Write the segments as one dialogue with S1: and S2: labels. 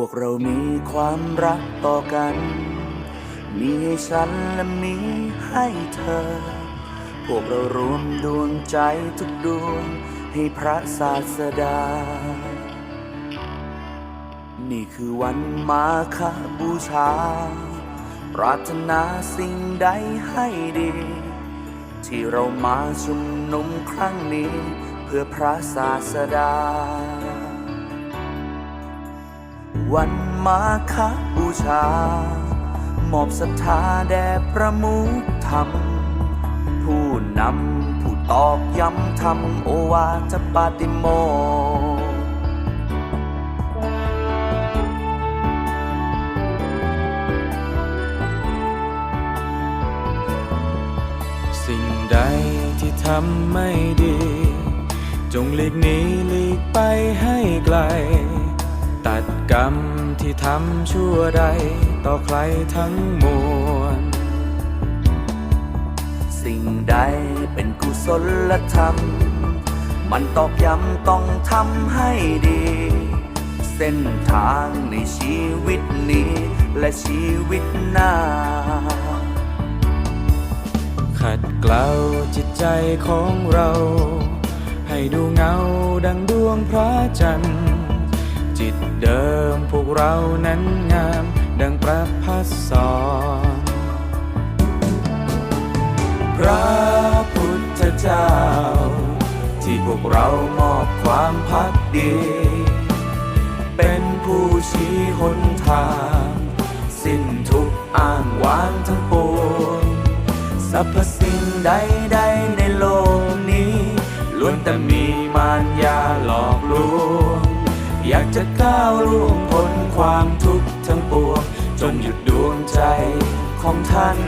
S1: วกเรามีความรักต่อกัน มีให้ฉันและมีให้เธอ พวกเรารวมดวงใจทุกดวงให้พระศาสดา นี่คือวันมาคบูชา ปรารถนาสิ่งใดให้ดี ที่เรามาชุมนุมครั้งนี้เพื่อพระศาสดา วันมาคบูชา มอบศรัทธาแด่ประมุขธรรม ผู้นำผู้ตอกย้ำธรรมโอวาทปาติโม
S2: สิ่งใดที่ทำไม่ดี จงหลีกหนีหลีกไปให้ไกล ตัดกรรมที่ทำชั่วใดต่อใครทั้งมวล
S1: สิ่งใดเป็นกุศลธรรม มันตอกย้ำต้องทำให้ดี เส้นทางในชีวิตนี้ และชีวิตหน้า
S2: ขัดเกลาจิตใจของเรา ให้ดูเงาดังดวงพระจันทร์ จิตเดิมพวกเรานั้นงาม ดังประพัสสอน
S1: พระพุทธเจ้า ที่พวกเรามอบความพักดี เป็นผู้ชี้หนทาง สิ้นทุกอ้างวางทั้งปวงสรรพสิ่งใด จะก้าวล่วงพ้นความทุกข์ทั้งปวงจนหยุดดวงใจของท่าน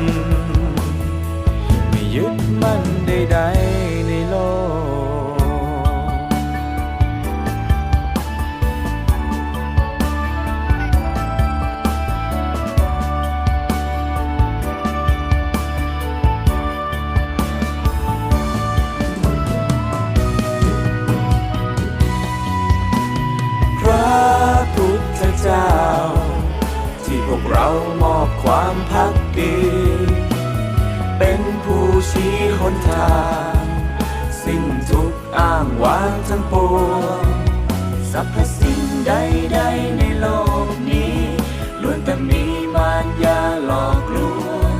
S2: ก
S1: เรามอบความพักดี เป็นผู้ชี้หนทาง สิ้นทุกอ้างว้างทั้งปวงสรรพสิ่งใดๆในโลกนี้ล้วนแต่มีมารยาหลอกลวง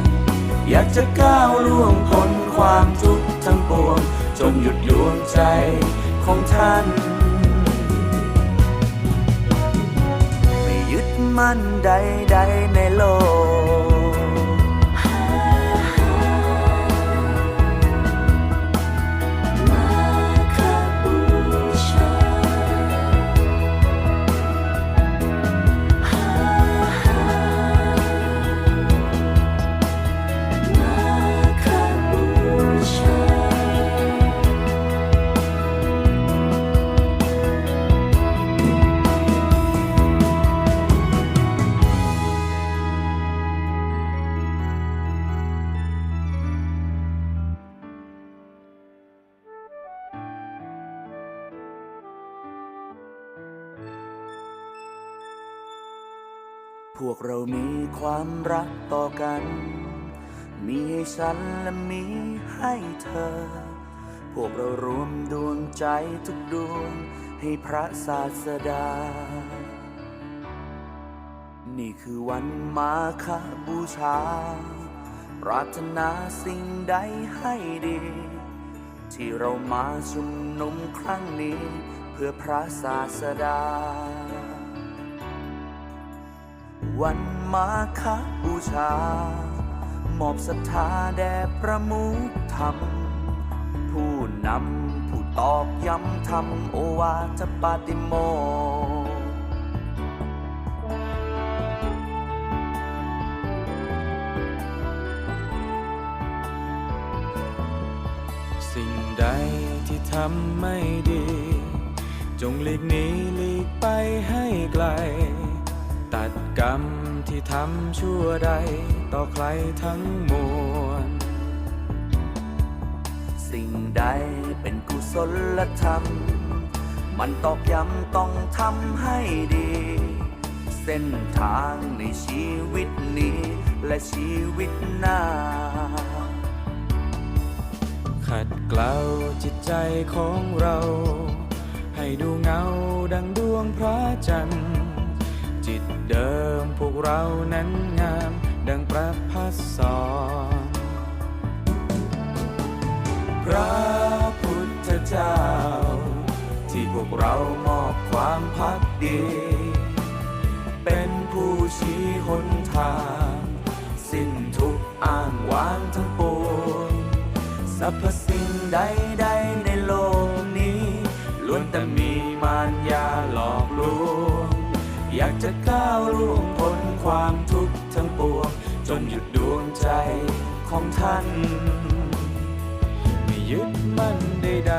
S1: อยากจะก้าวล่วงพ้นความทุกข์ทั้งปวง จงหยุดดวงใจของท่าน มั่นใด ๆ ในโลก พวกเรามีความรักต่อกัน มีให้ฉันและมีให้เธอ พวกเรารวมดวงใจทุกดวงให้พระศาสดา นี่คือวันมาคบูชา ปรารถนาสิ่งใดให้ดี ที่เรามาชุมนุมครั้งนี้เพื่อพระศาสดา วันมาคบูชา มอบศรัทธาแด่ประมุขธรรม ผู้นำผู้ตอกย้ำธรรมโอวาทปาติโม
S2: สิ่งใดที่ทำไม่ดี จงหลีกหนีหลีก ที่ทำชั่วใดต่อใครทั้งมวล
S1: สิ่งใดเป็นกุศลธรรม มันตอกย้ำต้องทำให้ดีเส้ส้นทางในชีวิตนี้ และชีวิตหน้า
S2: ขัดเกลาจิตใจของเรา ให้ดูเงาดังดวงพระจันทร์ จิตเดิมพวกเรานั้นงาม ดังประพัสสอน
S1: พระพุทธเจ้า ที่พวกเรามอบความพักดี เป็นผู้ชี้หนทาง สิ้นทุกอ้างวางทั้งปวงสรรพ อยากจะก้าวล่วงพ้นความทุกข์ทั้งปวง จนหยุดดวงใจของท่าน
S2: ไม่ยึดมั่นใด